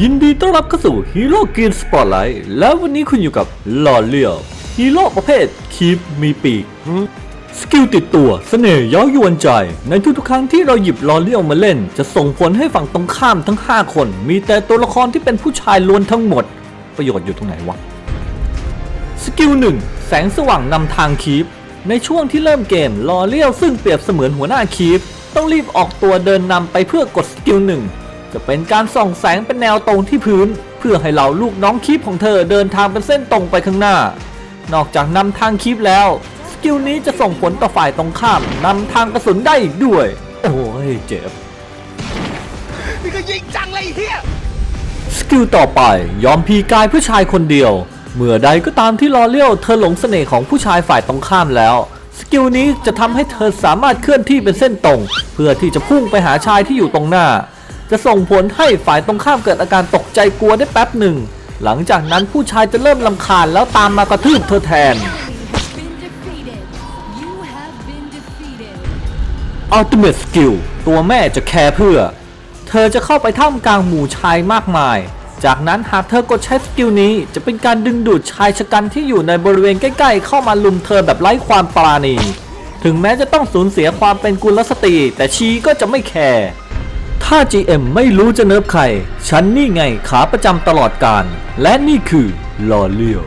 ยินดีต้อนรับเข้าสู่ฮีโร่กินสปอตไลท์แล้ววันนี้คุณอยู่กับลอเลียวฮีโร่ประเภทคีปมีปีก สกิลติดตัวเสน่ห์ย้ายวนใจ ในทุกๆครั้งที่เราหยิบลอเลียวมาเล่น จะส่งผลให้ฝั่งตรงข้ามทั้ง 5 คน มีแต่ตัวละครที่เป็นผู้ชายล้วนทั้งหมด ประโยชน์อยู่ตรงไหนวะ สกิลหนึ่งแสงสว่างนำทางคีปในช่วงที่เริ่มเกมลอเลียวซึ่งเปรียบเสมือนหัวหน้าคีปต้องรีบออกตัวเดินนำไปเพื่อกดสกิลหนึ่ง จะเป็นการส่องแสงเป็นแนวตรงที่พื้น เพื่อให้เหล่าลูกน้องคีปของเธอเดินทางเป็นเส้นตรงไปข้างหน้า นอกจากนำทางคีปแล้วสกิลนี้จะส่งผลต่อฝ่ายตรงข้ามนำทางกระสุนได้อีกด้วย โอ้ยเจ็บนี่ก็ยิงจังเลยไอ้เฮียสกิลต่อไปยอมพีกายเพื่อชายคนเดียว เมื่อใดก็ตามที่ลอเลี้ยวเธอหลงเสน่ห์ของผู้ชายฝ่ายตรงข้ามแล้วสกิลนี้จะทำให้เธอสามารถเคลื่อนที่เป็นเส้นตรง เพื่อที่จะพุ่งไปหาชายที่อยู่ตรงหน้า จะส่งผลให้ฝ่ายตรงข้ามเกิดอาการตกใจกลัวได้แป๊บหนึ่ง หลังจากนั้นผู้ชายจะเริ่มลำคาญแล้วตามมากระทืบเธอแทน has been defeated. You have been defeated. Ultimate Skill ตัวแม่จะแคร์เพื่อ เธอจะเข้าไปท่ามกลางหมู่ชายมากมาย จากนั้นหากเธอกดใช้สกิลนี้จะเป็นการดึงดูดชายชะกันที่อยู่ในบริเวณใกล้ๆ เข้ามาลุมเธอแบบไร้ความปราณี ถึงแม้จะต้องสูญเสียความเป็นกุลสตรีแต่ชีก็จะไม่แคร์ ถ้า GM ไม่รู้จะเนิบใคร ฉันนี่ไงขาประจำตลอดการ และนี่คือลอเลียว